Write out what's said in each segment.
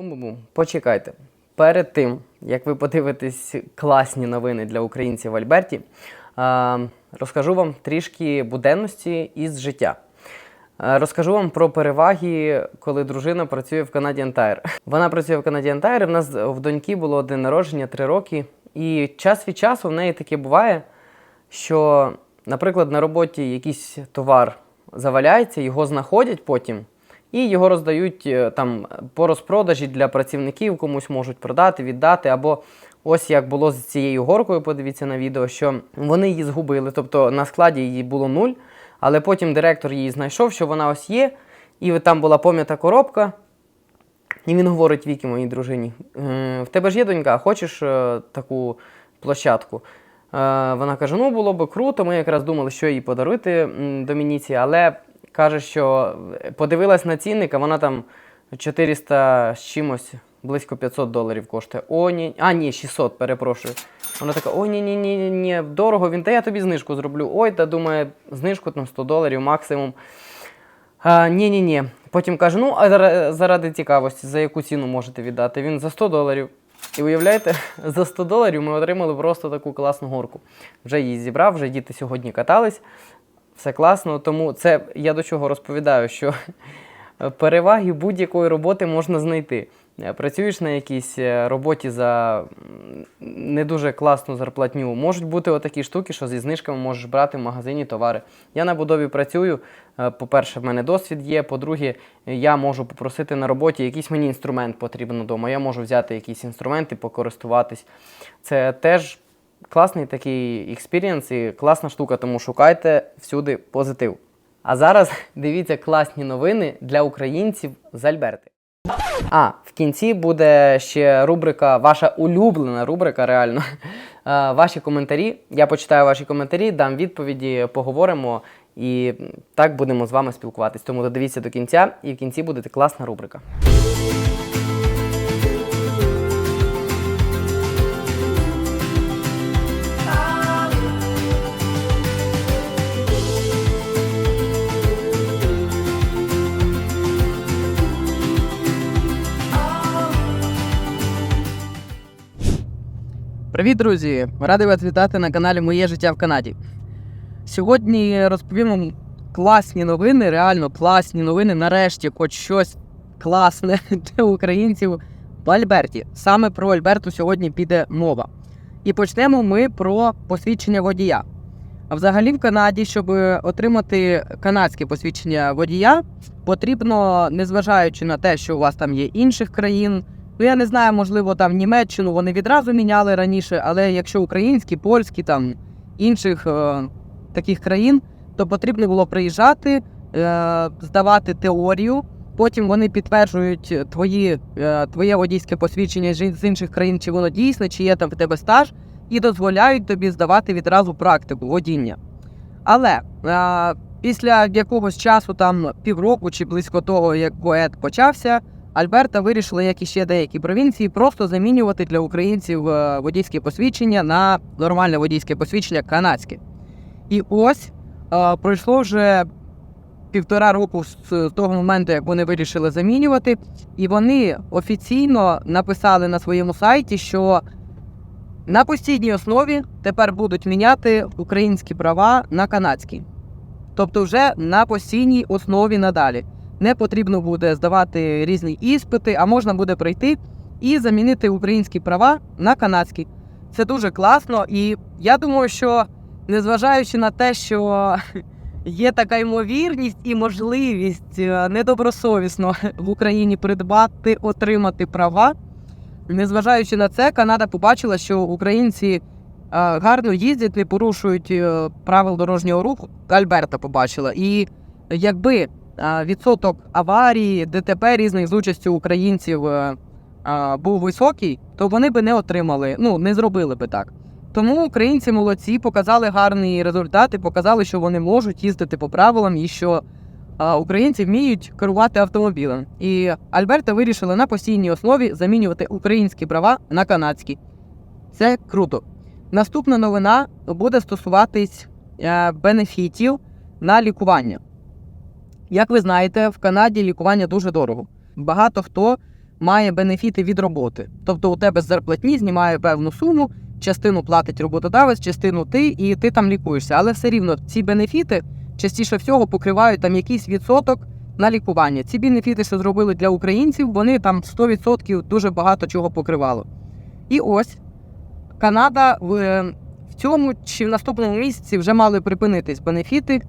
Бум-бум-бум. Почекайте. Перед тим, як ви подивитесь класні новини для українців в Альберті, розкажу вам трішки буденності із життя. Розкажу вам про переваги, коли дружина працює в Canadian Tire. Вона працює в Canadian Tire, в нас в доньки було день народження 3 роки. І час від часу в неї таке буває, що, наприклад, на роботі якийсь товар заваляється, його знаходять потім, і його роздають е, там по розпродажі для працівників, комусь можуть продати, віддати. Або ось як було з цією горкою, подивіться на відео, що вони її згубили. Тобто на складі її було нуль, але потім директор її знайшов, що вона ось є, і там була пом'ята коробка. І він говорить Вікі, моїй дружині: «Е, в тебе ж є донька, хочеш е, таку площадку? Е, Вона каже: ну було б круто. Ми якраз думали, що їй подарувати Домініці, але каже, що подивилась на цінник, а вона там 400 з чимось, близько 500 доларів коштує. О, ні, а ні, 600, перепрошую. Вона така: о, ні, ні, ні, ні, дорого. Він та я тобі знижку зроблю. Ой, та думає, знижку там 100 доларів максимум. А, ні, ні, ні. Потім каже: ну, а заради цікавості, за яку ціну можете віддати? Він за 100 доларів. І уявляєте, за 100 доларів ми отримали просто таку класну горку. Вже її зібрав, вже діти сьогодні катались. Все класно. Тому це я до чого розповідаю, що переваги будь-якої роботи можна знайти. Працюєш на якійсь е, роботі за не дуже класну зарплатню. Можуть бути отакі штуки, що зі знижками можеш брати в магазині товари. Я на будові працюю. Е, По-перше, в мене досвід є. По-друге, я можу попросити на роботі якийсь мені інструмент потрібен вдома. Я можу взяти якісь інструменти, покористуватись. Це теж класний такий експірієнс і класна штука, тому шукайте всюди позитив. А зараз дивіться класні новини для українців з Альберти. А, в кінці буде ще рубрика, ваша улюблена рубрика, реально. Ваші коментарі. Я почитаю ваші коментарі, дам відповіді, поговоримо і так будемо з вами спілкуватись. Тому додивіться до кінця, і в кінці буде класна рубрика. Привіт, друзі! Радий вас вітати на каналі Моє життя в Канаді. Сьогодні розповім вам класні новини, реально класні новини. Нарешті, хоч щось класне для українців в Альберті. Саме про Альберту сьогодні піде мова. І почнемо ми про посвідчення водія. А Взагалі, в Канаді, щоб отримати канадське посвідчення водія, потрібно, незважаючи на те, що у вас там є інших країн. Ну, я не знаю, можливо, там Німеччину вони відразу міняли раніше, але якщо українські, польські, там інших е, таких країн, то потрібно було приїжджати, е, здавати теорію. Потім вони підтверджують твої, е, твоє водійське посвідчення з інших країн, чи воно дійсне, чи є там в тебе стаж, і дозволяють тобі здавати відразу практику водіння. Але е, після якогось часу, там півроку чи близько того, як поет почався, Альберта вирішила, як і ще деякі провінції, просто замінювати для українців е, водійське посвідчення на нормальне водійське посвідчення канадське. І ось е, пройшло вже півтора року з з того моменту, як вони вирішили замінювати, і вони офіційно написали на своєму сайті, що на постійній основі тепер будуть міняти українські права на канадські. Тобто, вже на постійній основі надалі не потрібно буде здавати різні іспити, а можна буде прийти і замінити українські права на канадські. Це дуже класно, і я думаю, що незважаючи на те, що є така ймовірність і можливість е, недобросовісно в Україні придбати, отримати права. Незважаючи на це, Канада побачила, що українці е, гарно їздять, не порушують е, правил дорожнього руху. Альберта побачила. І якби відсоток аварій, ДТП різних з участю українців е, був високий, то вони би не отримали, ну не зробили би так. Тому українці молодці показали гарні результати, показали, що вони можуть їздити по правилам і що українці вміють керувати автомобілем. І Альберта вирішили на постійній основі замінювати українські права на канадські. Це круто. Наступна новина буде стосуватись е, бенефітів на лікування. Як ви знаєте, в Канаді лікування дуже дорого. Багато хто має бенефіти від роботи. Тобто у тебе зарплатні знімає певну суму, частину платить роботодавець, частину ти, і ти там лікуєшся. Але все рівно ці бенефіти частіше всього покривають там якийсь відсоток на лікування. Ці бенефіти, що зробили для українців, вони там 100% дуже багато чого покривало. І ось Канада в, в цьому чи в наступному місяці вже мали припинитись бенефіти,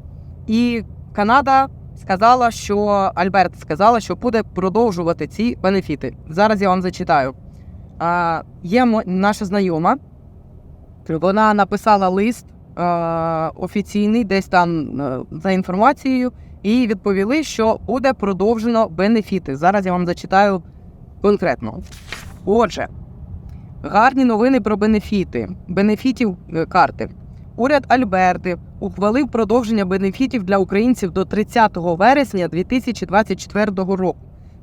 і Канада сказала, що Альберт сказала, що буде продовжувати ці бенефіти. Зараз я вам зачитаю. А, є наша знайома, вона написала лист а, офіційний, десь там е, за інформацією, і відповіли, що буде продовжено бенефіти. Зараз я вам зачитаю конкретно. Отже, гарні новини про бенефіти, бенефітів е, карти. Уряд Альберти ухвалив продовження бенефітів для українців до 30 вересня 2024 року.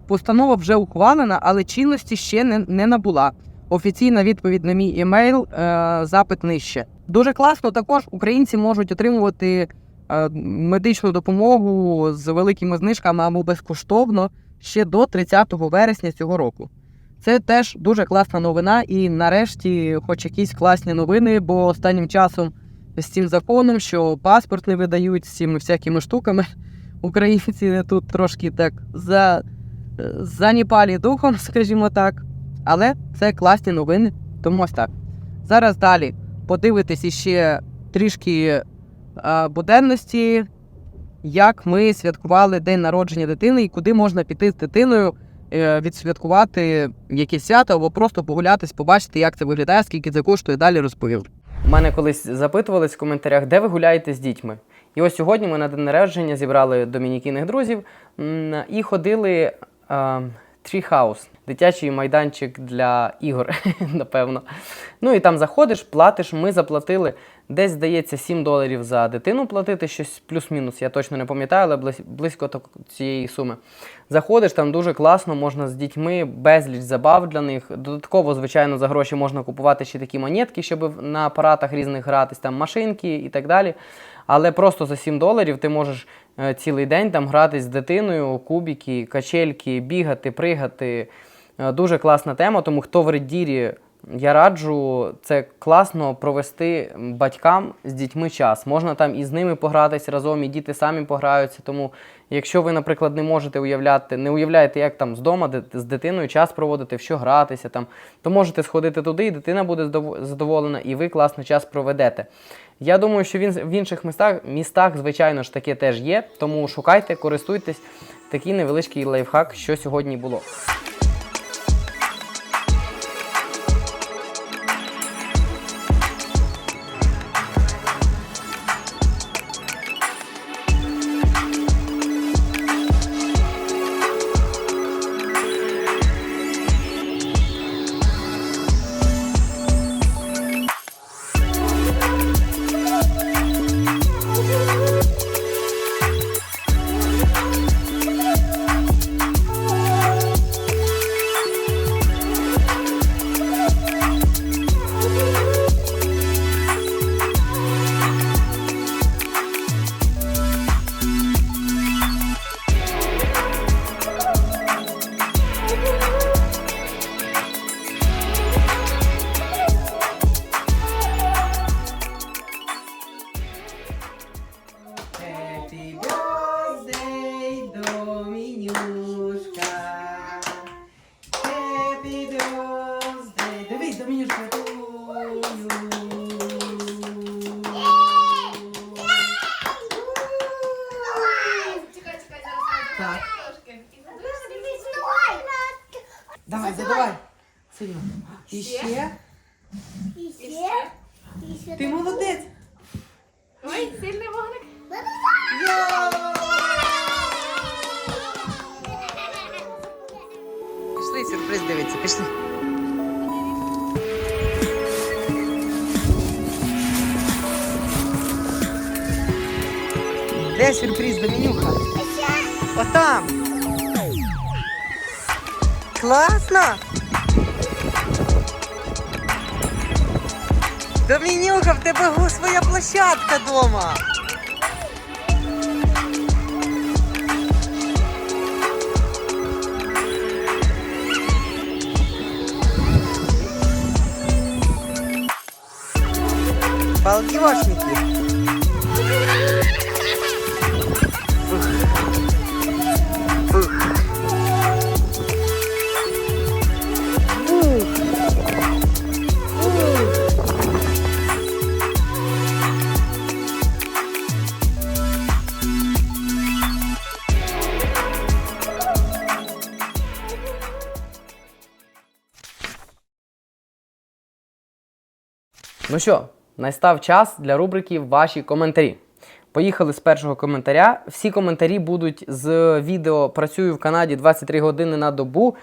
Постанова вже ухвалена, але чинності ще не, не набула. Офіційна відповідь на мій емейл, е, запит нижче. Дуже класно. Також українці можуть отримувати е, медичну допомогу з великими знижками або безкоштовно ще до 30 вересня цього року. Це теж дуже класна новина, і нарешті, хоч якісь класні новини, бо останнім часом з цим законом, що паспорт не видають з цими всякими штуками. Українці тут трошки так за, е, заніпалі духом, скажімо так. Але це класні новини, тому ось так. Зараз далі подивитись іще трішки е, буденності, як ми святкували день народження дитини і куди можна піти з дитиною е, відсвяткувати якесь свято або просто погулятись, побачити, як це виглядає, скільки це коштує, далі розповів. Мене колись запитувались в коментарях, де ви гуляєте з дітьми. І ось сьогодні ми на день народження зібрали домінікійних друзів і ходили а, Tree дитячий майданчик для ігор, напевно. Ну і там заходиш, платиш. Ми заплатили десь, здається, 7 доларів за дитину платити, щось плюс-мінус, я точно не пам'ятаю, але близько цієї суми. Заходиш, там дуже класно, можна з дітьми, безліч забав для них. Додатково, звичайно, за гроші можна купувати ще такі монетки, щоб на апаратах різних гратись, там машинки і так далі. Але просто за 7 доларів ти можеш е, цілий день там гратись з дитиною, кубики, качельки, бігати, пригати. Е, Дуже класна тема, тому хто в реддірі, я раджу це класно провести батькам з дітьми час. Можна там і з ними погратись разом, і діти самі пограються. Тому, якщо ви, наприклад, не можете уявляти, не уявляєте, як там з дома з дитиною час проводити, в що гратися, там, то можете сходити туди, і дитина буде задоволена, і ви класно час проведете. Я думаю, що він в інших містах, містах, звичайно ж, таке теж є. Тому шукайте, користуйтесь. Такий невеличкий лайфхак, що сьогодні було. Так. Давай, задавай. Сильно. Ще. Класно! Домінюка, в тебе своя площадка вдома. Балдежники. Ну що, настав час для рубрики Ваші коментарі. Поїхали з першого коментаря. Всі коментарі будуть з відео Працюю в Канаді 23 години на добу.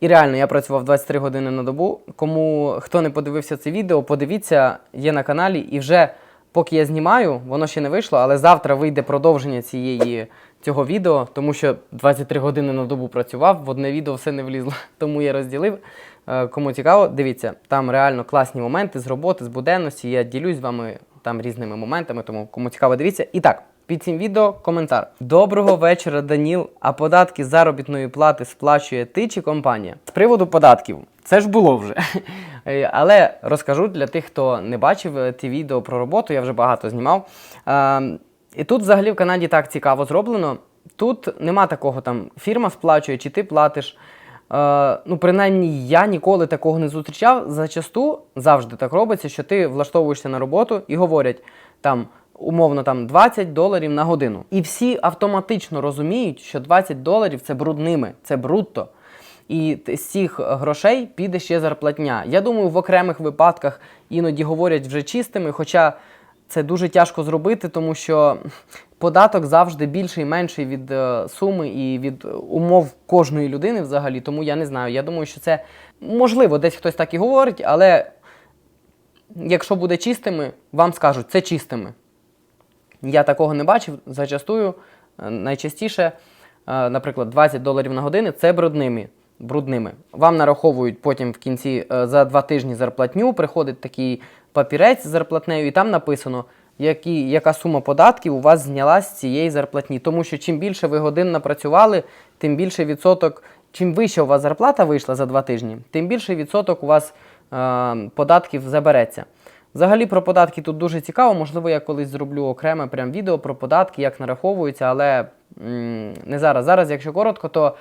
І реально, я працював 23 години на добу. Кому хто не подивився це відео, подивіться, є на каналі. І вже поки я знімаю, воно ще не вийшло, але завтра вийде продовження цієї, цього відео, тому що 23 години на добу працював, в одне відео все не влізло, тому я розділив. Е, Кому цікаво, дивіться, там реально класні моменти з роботи, з буденності. Я ділюсь з вами там різними моментами, тому кому цікаво, дивіться. І так, під цим відео коментар. Доброго вечора, Даніл. А податки заробітної плати сплачує ти чи компанія? З приводу податків. Це ж було вже. Е, Але розкажу для тих, хто не бачив е, ті відео про роботу, я вже багато знімав. Е, І тут взагалі в Канаді так цікаво зроблено. Тут нема такого там фірма сплачує, чи ти платиш. Е, ну, принаймні, я ніколи такого не зустрічав. Зачасту завжди так робиться, що ти влаштовуєшся на роботу і говорять там. Умовно там 20 доларів на годину. І всі автоматично розуміють, що 20 доларів це брудними, це брутто. І з цих грошей піде ще зарплатня. Я думаю, в окремих випадках іноді говорять вже чистими, хоча це дуже тяжко зробити, тому що податок завжди більший і менший від е, суми і від умов кожної людини взагалі. Тому я не знаю. Я думаю, що це можливо, десь хтось так і говорить, але якщо буде чистими, вам скажуть, це чистими. Я такого не бачив. Зачастую, е, найчастіше, е, наприклад, 20 доларів на годину це брудними. Брудними. Вам нараховують потім в кінці е, за два тижні зарплатню, приходить такий папірець з зарплатнею, і там написано, які, яка сума податків у вас знялась з цієї зарплатні. Тому що чим більше ви годин напрацювали, тим більше відсоток, чим вища у вас зарплата вийшла за два тижні, тим більший відсоток у вас е, податків забереться. Взагалі про податки тут дуже цікаво. Можливо, я колись зроблю окреме прям відео про податки, як нараховуються, але м, не зараз. Зараз, якщо коротко, то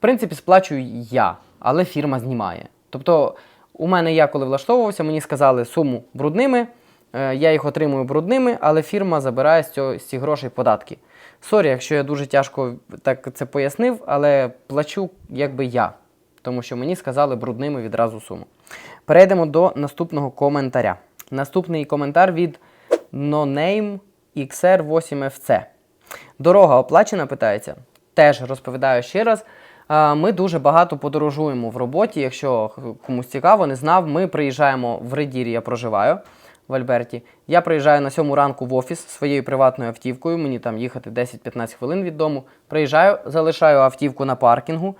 в принципі сплачую я, але фірма знімає. Тобто, у мене я коли влаштовувався, мені сказали суму брудними, е, я їх отримую брудними, але фірма забирає з, цього, грошей податки. Сорі, якщо я дуже тяжко так це пояснив, але плачу якби я, тому що мені сказали брудними відразу суму. Перейдемо до наступного коментаря. Наступний коментар від NoName XR8FC. Дорога оплачена, питається. Теж розповідаю ще раз. А, Ми дуже багато подорожуємо в роботі. Якщо комусь цікаво, не знав, ми приїжджаємо в Редірі, я проживаю в Альберті. Я приїжджаю на сьому ранку в офіс своєю приватною автівкою. Мені там їхати 10-15 хвилин від дому. Приїжджаю, залишаю автівку на паркінгу.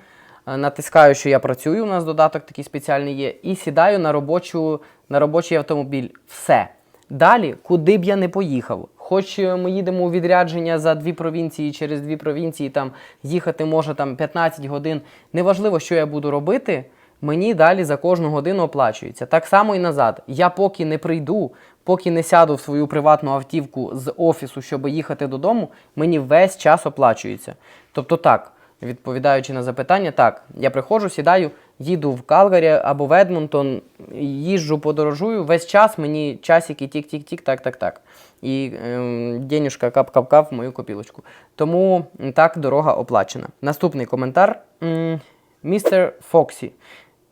Е, Натискаю, що я працюю, у нас додаток такий спеціальний є, і сідаю на, робочу, на робочий автомобіль. Все. Далі, куди б я не поїхав. Хоч е, ми їдемо у відрядження за дві провінції, через дві провінції там їхати може там 15 годин. Неважливо, що я буду робити, мені далі за кожну годину оплачується. Так само і назад. Я поки не прийду, поки не сяду в свою приватну автівку з офісу, щоб їхати додому, мені весь час оплачується. Тобто так. Відповідаючи на запитання, так, я приходжу, сідаю, їду в Калгарі або в Едмонтон, їжджу, подорожую, весь час мені часики тік-тік-тік, так, так, так. І ем, денюшка кап-кап-кап в мою копілочку. Тому так, дорога оплачена. Наступний коментар. Містер Фоксі.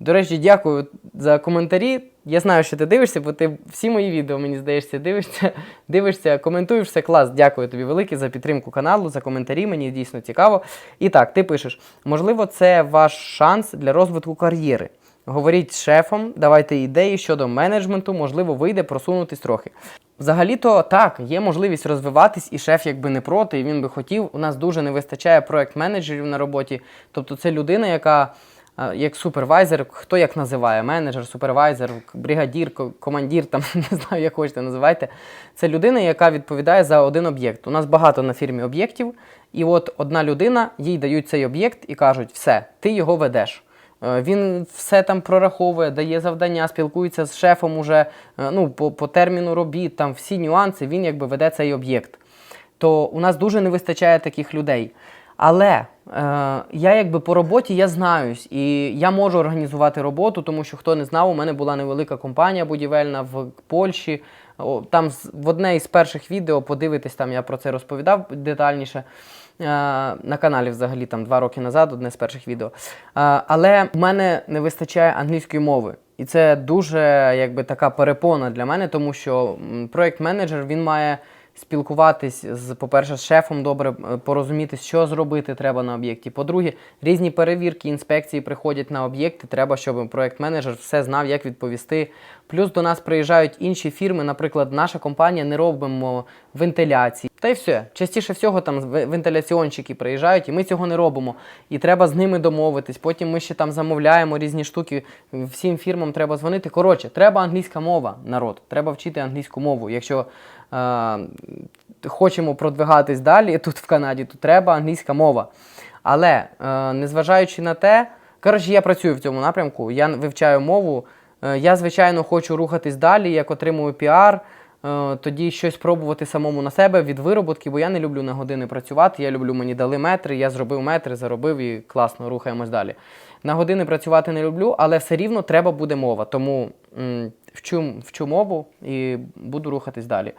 До речі, дякую за коментарі. Я знаю, що ти дивишся, бо ти всі мої відео, мені здається, дивишся, дивишся, коментуєш все клас. Дякую тобі велике за підтримку каналу, за коментарі. Мені дійсно цікаво. І так, ти пишеш: можливо, це ваш шанс для розвитку кар'єри. Говоріть з шефом, давайте ідеї щодо менеджменту, можливо, вийде просунутись трохи. Взагалі-то так, є можливість розвиватись, і шеф якби не проти, і він би хотів. У нас дуже не вистачає проект-менеджерів на роботі. Тобто це людина, яка е, як супервайзер, хто як називає, менеджер, супервайзер, бригадір, ко- командир, там не знаю, як хочете називайте. Це людина, яка відповідає за один об'єкт. У нас багато на фірмі об'єктів, і от одна людина, їй дають цей об'єкт і кажуть, все, ти його ведеш. Е, Він все там прораховує, дає завдання, спілкується з шефом уже е, ну, по, по терміну робіт, там всі нюанси, він якби веде цей об'єкт. То у нас дуже не вистачає таких людей. Але е, я якби по роботі я знаюсь, і я можу організувати роботу, тому що хто не знав, у мене була невелика компанія будівельна в Польщі. Там в одне із перших відео подивитись, там я про це розповідав детальніше. На каналі взагалі там два роки назад, одне з перших відео. Але в мене не вистачає англійської мови. І це дуже якби така перепона для мене, тому що проект-менеджер він має спілкуватись з, по-перше, з шефом добре, е, порозумітись, що зробити треба на об'єкті. По-друге, різні перевірки, інспекції приходять на об'єкти. Треба, щоб проект-менеджер все знав, як відповісти. Плюс до нас приїжджають інші фірми. Наприклад, наша компанія не робимо вентиляції. Та й все. Частіше всього там вентиляціонщики приїжджають, і ми цього не робимо. І треба з ними домовитись. Потім ми ще там замовляємо різні штуки. Всім фірмам треба дзвонити. Коротше, треба англійська мова, народ. Треба вчити англійську мову. Якщо хочемо продвигатись далі тут в Канаді, то треба англійська мова. Але е, незважаючи на те, коротше, я працюю в цьому напрямку, я вивчаю мову. Е, я, звичайно, хочу рухатись далі, як отримую піар. е, Тоді щось пробувати самому на себе від вироботки, бо я не люблю на години працювати. Я люблю, мені дали метри, я зробив метри, заробив і класно, рухаємось далі. На години працювати не люблю, але все рівно треба буде мова. Тому м, вчу, вчу мову і буду рухатись далі.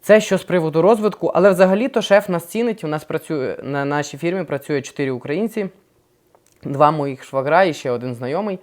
Це що з приводу розвитку, але взагалі-то шеф нас цінить. У нас працює на нашій фірмі працює чотири українці, два моїх швагра і ще один знайомий.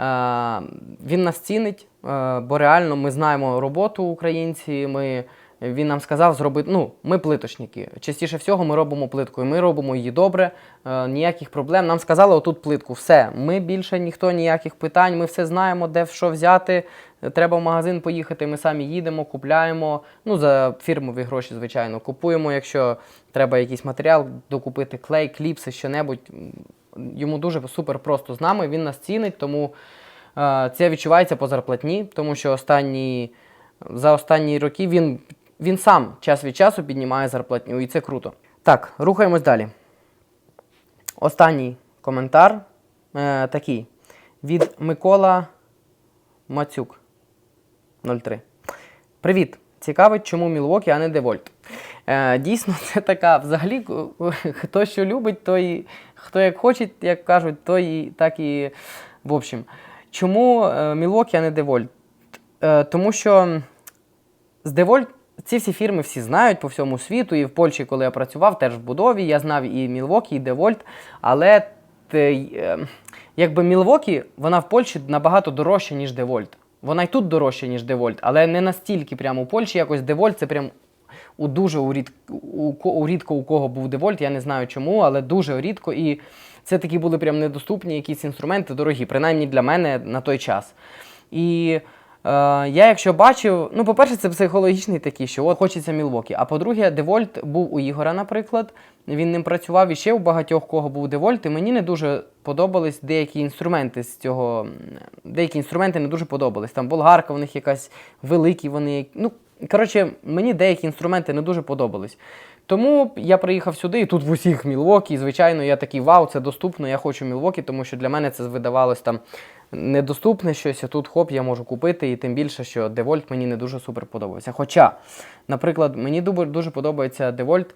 Е, Він нас цінить, е, бо реально ми знаємо роботу українці. Ми, він нам сказав зробити. Ну, ми плиточники. Частіше всього ми робимо плитку, і ми робимо її добре, е, ніяких проблем. Нам сказали, отут плитку, все. Ми більше ніхто ніяких питань, ми все знаємо, де що взяти. Треба в магазин поїхати, ми самі їдемо, купляємо. Ну, за фірмові гроші, звичайно, купуємо, якщо треба якийсь матеріал, докупити клей, кліпси, що-небудь. Йому дуже супер просто з нами, він нас цінить, тому е, це відчувається по зарплатні, тому що останні, за останні роки він, він сам час від часу піднімає зарплатню, і це круто. Так, рухаємось далі. Останній коментар е, такий від Микола Мацюк 03. Привіт! Цікавить, чому Мілвокі, а не Девольт. Е, дійсно, це така, взагалі, хто що любить, той, хто як хоче, як кажуть, той і так і. В общем, чому е, Мілвокі, а не Девольт? Е, тому що з Девольт ці всі фірми всі знають по всьому світу. І в Польщі, коли я працював, теж в будові, я знав і Мілвокі, і Девольт. Але те, е, якби Мілвокі, вона в Польщі набагато дорожча, ніж Девольт. Вона й тут дорожча, ніж Девольт, але не настільки прямо у Польщі якось Девольт це прям у дуже у, рід, у, у рідко у кого був Девольт, я не знаю чому, але дуже рідко. І це такі були прям недоступні якісь інструменти дорогі, принаймні для мене на той час. І е, я, якщо бачив, ну, по-перше, це психологічний такий, що от хочеться Мілвокі. А по-друге, Девольт був у Ігора, наприклад. Він ним працював і ще у багатьох кого був Девольт, і мені не дуже подобались деякі інструменти з цього. Деякі інструменти не дуже подобались. Там болгарка в них якась великі, вони. Ну, коротше, мені деякі інструменти не дуже подобались. Тому я приїхав сюди, і тут в усіх Мілвокі. І, звичайно, я такий вау, це доступно, я хочу Мілвокі, тому що для мене це видавалось там недоступне щось, а тут хоп, я можу купити, і тим більше, що Девольт мені не дуже супер подобався. Хоча, наприклад, мені дуже подобається Девольт,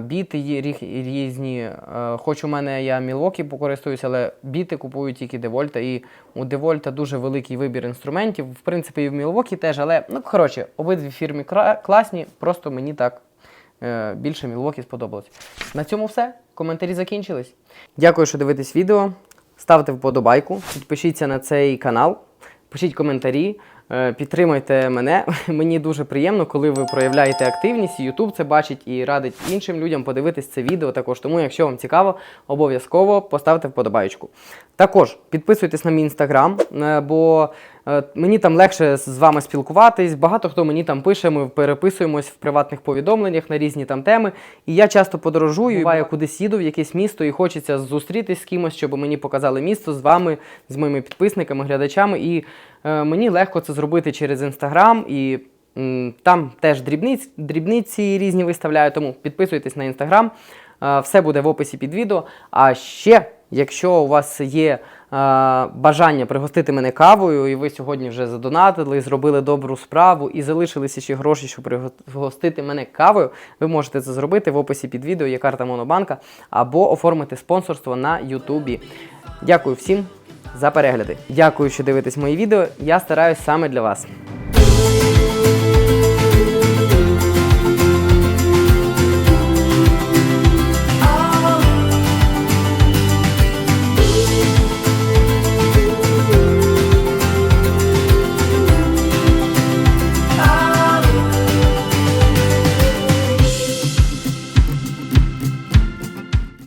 біти різні. е, Хоч у мене я Мілвокі покористуюся, але біти купую тільки Девольта. І у Девольта дуже великий вибір інструментів. В принципі, і в Мілвокі теж, але ну коротше, обидві фірми класні, просто мені так е, більше Мілвокі сподобалось. На цьому все. Коментарі закінчились. Дякую, що дивитесь відео. Ставте вподобайку, підпишіться на цей канал, пишіть коментарі, підтримайте мене. Мені дуже приємно, коли ви проявляєте активність. Ютуб це бачить і радить іншим людям подивитись це відео також. Тому, якщо вам цікаво, обов'язково поставте вподобайку. Також підписуйтесь на мій інстаграм, е, бо е, мені там легше з вами спілкуватись. Багато хто мені там пише, ми переписуємось в приватних повідомленнях на різні там теми. І я часто подорожую, буває кудись їду в якесь місто, і хочеться зустрітись з кимось, щоб мені показали місто з вами, з моїми підписниками, глядачами. І е, мені легко це зробити через інстаграм. І м, там теж дрібниць, дрібниці різні виставляю, тому підписуйтесь на інстаграм. Е, Все буде в описі під відео. А ще, якщо у вас є бажання пригостити мене кавою, і ви сьогодні вже задонатили, зробили добру справу і залишилися ще гроші, щоб пригостити мене кавою, ви можете це зробити в описі під відео, є карта Монобанка, або оформити спонсорство на Ютубі. Дякую всім за перегляди. Дякую, що дивитесь мої відео. Я стараюсь саме для вас.